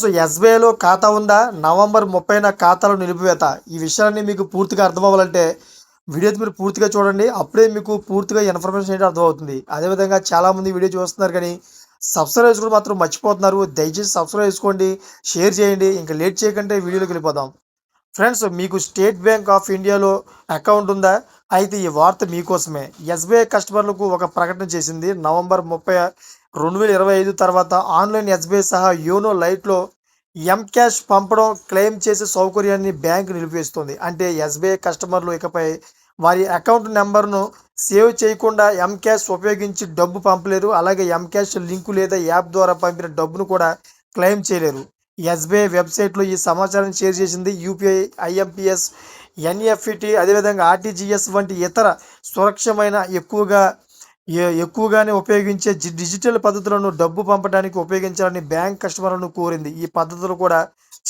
So ఎస్బీఐలో ఖాతా ఉందా? November ముప్పైన ఖాతాలో నిలిపివేత. ఈ విషయాన్ని మీకు పూర్తిగా అర్థమవ్వాలంటే వీడియో మీరు పూర్తిగా చూడండి. అప్పుడే మీకు పూర్తిగా ఇన్ఫర్మేషన్ ఏంటి అర్థమవుతుంది. అదేవిధంగా చాలామంది వీడియో చూస్తున్నారు కానీ సబ్స్క్రైబ్ చేసుకోవడం మాత్రం మర్చిపోతున్నారు. దయచేసి సబ్స్క్రైబ్ చేసుకోండి షేర్ చేయండి. ఇంకా లేట్ చేయకంటే వీడియోలోకి వెళ్ళిపోదాం. ఫ్రెండ్స్ మీకు స్టేట్ బ్యాంక్ ఆఫ్ ఇండియాలో అకౌంట్ ఉందా? అయితే ఈ వార్త మీకోసమే. ఎస్బీఐ కస్టమర్లకు ఒక ప్రకటన చేసింది. నవంబర్ ముప్పై రెండు వేల ఇరవై ఐదు తర్వాత ఆన్లైన్ ఎస్బీఐ సహా యోనో లైట్లో ఎం క్యాష్ పంపడం క్లెయిమ్ చేసే సౌకర్యాన్ని బ్యాంకు నిలిపివేస్తుంది. అంటే ఎస్బీఐ కస్టమర్లు ఇకపై వారి అకౌంట్ నెంబర్ను సేవ్ చేయకుండా ఎం క్యాష్ ఉపయోగించి డబ్బు పంపలేరు. అలాగే ఎం క్యాష్ లింకు లేదా యాప్ ద్వారా పంపిన డబ్బును కూడా క్లెయిమ్ చేయలేరు. ఎస్బీఐ వెబ్సైట్లో ఈ సమాచారం షేర్ చేసింది యూపీఐ ఐఎంపిఎస్ ఎన్ఎఫ్ఈటీ అదేవిధంగా ఆర్టీజీఎస్ వంటి ఇతర సురక్షమైన ఎక్కువగా ఎక్కువగానే ఉపయోగించే డిజిటల్ పద్ధతులను డబ్బు పంపడానికి ఉపయోగించాలని బ్యాంక్ కస్టమర్లను కోరింది. ఈ పద్ధతులు కూడా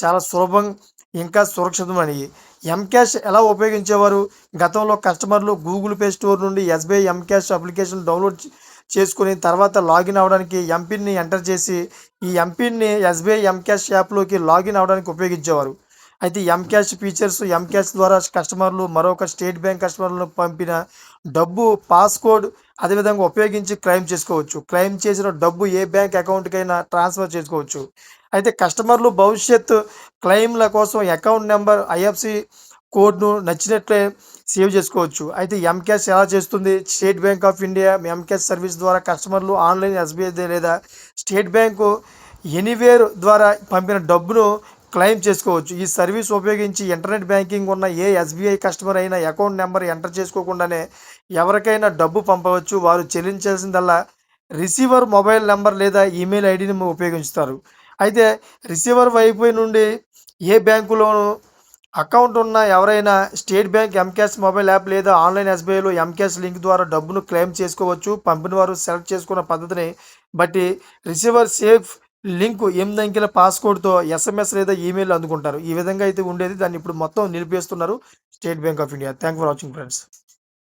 చాలా సులభం ఇంకా సురక్షితమైనవి ఎంక్యాష్ ఎలా ఉపయోగించేవారు? గతంలో కస్టమర్లు గూగుల్ పే స్టోర్ నుండి SBI M cash application download చేసుకుని తర్వాత లాగిన్ అవ్వడానికి ఎంపిన్ని ఎంటర్ చేసి ఈ ఎంపిన్ని ఎస్బీఐ ఎంక్యాష్ యాప్లోకి లాగిన్ అవ్వడానికి ఉపయోగించేవారు. అయితే ఎంక్యాష్ ఫీచర్స్ ఎంక్యాష్ ద్వారా కస్టమర్లు మరొక స్టేట్ బ్యాంక్ కస్టమర్లను పంపిన డబ్బు పాస్కోడ్ అదేవిధంగా ఉపయోగించి క్లెయిమ్ చేసుకోవచ్చు. క్లెయిమ్ చేసిన డబ్బు ఏ బ్యాంక్ అకౌంట్కైనా ట్రాన్స్ఫర్ చేసుకోవచ్చు. అయితే కస్టమర్లు భవిష్యత్ క్లెయిమ్ల కోసం అకౌంట్ నెంబర్ ఐఎఫ్సి కోడ్ను నచ్చినట్లే సేవ్ చేసుకోవచ్చు. అయితే ఎంక్యాష్ ఎలా చేస్తుంది? State bank of India M cash service ద్వారా కస్టమర్లు ఆన్లైన్ ఎస్బీఐ లేదా స్టేట్ బ్యాంకు ఎనీవేర్ ద్వారా పంపిన డబ్బును క్లెయిమ్ చేసుకోవచ్చు. ఈ సర్వీస్ ఉపయోగించి ఇంటర్నెట్ బ్యాంకింగ్ ఉన్న ఏ ఎస్బీఐ కస్టమర్ అయినా అకౌంట్ నెంబర్ ఎంటర్ చేసుకోకుండానే ఎవరికైనా డబ్బు పంపవచ్చు. వారు చెల్లించాల్సిందల్లా రిసీవర్ మొబైల్ నెంబర్ లేదా ఈమెయిల్ ఐడిని ఉపయోగిస్తారు. అయితే రిసీవర్ వైపు నుండి ఏ బ్యాంకులోనూ అకౌంట్ ఉన్న ఎవరైనా State Bank mCash mobile app లేదా ఆన్లైన్ ఎస్బీఐలో ఎంక్యాష్ లింక్ ద్వారా డబ్బును క్లెయిమ్ చేసుకోవచ్చు. పంపిన వారు సెలెక్ట్ చేసుకున్న పద్ధతిని బట్టి రిసీవర్ సేఫ్ లింక్ ఎనిమిది అంకెల పాస్కోడ్తో ఎస్ఎంఎస్ లేదా ఈమెయిల్ అందుకుంటారు. ఈ విధంగా అయితే ఉండేది. దాన్ని ఇప్పుడు మొత్తం నిలిపేస్తున్నారు state bank of India. Thank for watching friends.